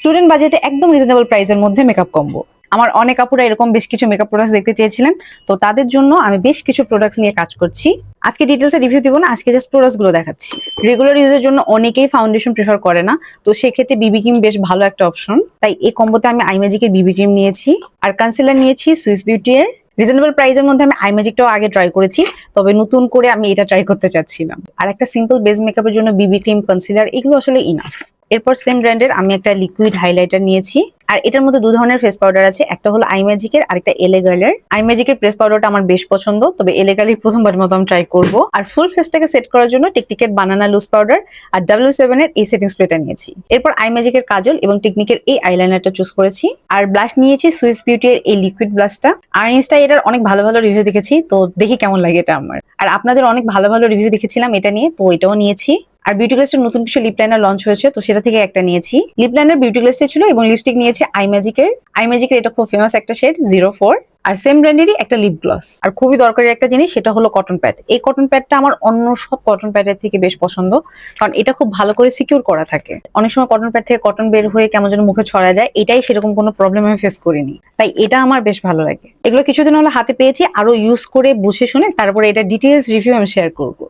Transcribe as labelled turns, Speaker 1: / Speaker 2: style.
Speaker 1: Student বাজেটে একদম reasonable প্রাইসের মধ্যে মেকআপ কম্বো আমার অনেক আপুরা এরকম বেশ কিছু মেকআপ প্রোডাক্টস দেখতে চেয়েছিলেন, তো তাদের জন্য আমি বেশ কিছু প্রোডাক্টস নিয়ে কাজ করছি। আজকে ডিটেলসে রিভিউ দিব না, আজকে জাস্ট প্রোডাক্টসগুলো দেখাচ্ছি। রেগুলার ইউজের জন্য অনেকেই ফাউন্ডেশন প্রিফার করে না, তো সেক্ষেত্রে বিবি ক্রিম বেশ ভালো একটা অপশন তাই এই কম্বোতে আমি আইম্যাজিকের বিবি ক্রিম নিয়েছি, আর কনসিলার নিয়েছি সুইস বিউটি এর। রিজনেবল প্রাইসের মধ্যে আমি আইম্যাজিকটাও আগে ট্রাই করেছি, তবে নতুন করে আমি এটা ট্রাই করতে চাচ্ছিলাম। আর একটা সিম্পল বেস মেকআপের জন্য বিবি ক্রিম কনসিলার এগুলো আসলে ইনাফ এরপর সেম ব্র্যান্ডের আমি একটা লিকুইড হাইলাইটার নিয়েছি। আর এটার মধ্যে দু ধরনের ফেস পাউডার আছে। একটা হলো আইম্যাজিকের আর একটা এলেগার্লের আইম্যাজিকের প্রেস পাউডারটা আমার বেশ পছন্দ, তবে এলেগার্লি প্রথমবার মতো আমি ট্রাই করব। আর ফুল ফেসটাকে সেট করার জন্য টেকটিকের বানানা লুজ পাউডার আর ডাব্লিউ সেভেন এর এই সেটিং স্প্রেটা নিয়েছি। এরপর আইম্যাজিকের কাজল এবং টেকনিকের এই আইলাইনারটা চুজ করেছি। আর ব্লাশ নিয়েছি সুইস বিউটি এর এই লিকুইড ব্লাশটা আর ইনস্টা এটার অনেক ভালো ভালো রিভিউ দেখেছি, তো দেখি কেমন লাগে এটা আমার। আর আপনাদের অনেক ভালো ভালো রিভিউ দেখেছিলাম এটা নিয়ে, তো এটাও নিয়েছি। আর বিউটি গ্লাসের নতুন কিছু লিপ লাইনার লঞ্চ হয়েছে, তো সেটা থেকে একটা নিয়েছি। লিপ লাইনার বিউটি গ্লাসটা ছিল এবং লিপস্টিক নিয়েছে আই নিয়েছি আইম্যাজিকের আইম্যাজিকের এটা খুব ফেমাস একটা শেড জিরো ফোর আর সেম ব্র্যান্ডেরই একটা লিপ গ্লস আর খুবই দরকারি একটা জিনিস, সেটা হলো কটন প্যাড এই কটন প্যাডটা আমার অন্য সব কটন প্যাডের থেকে বেশ পছন্দ, কারণ এটা খুব ভালো করে সিকিউর করা থাকে। অনেক সময় কটন প্যাড থেকে কটন বের হয়ে কেমন যেন মুখে ছড়া যায়, এটাই সেরকম কোনো প্রবলেম আমি ফেস করিনি। তাই এটা আমার বেশ ভালো লাগে। এগুলো কিছুদিন হলো হাতে পেয়েছি আরও ইউজ করে বুঝে শুনে তারপরে এটা ডিটেলস রিভিউ আমি শেয়ার করব।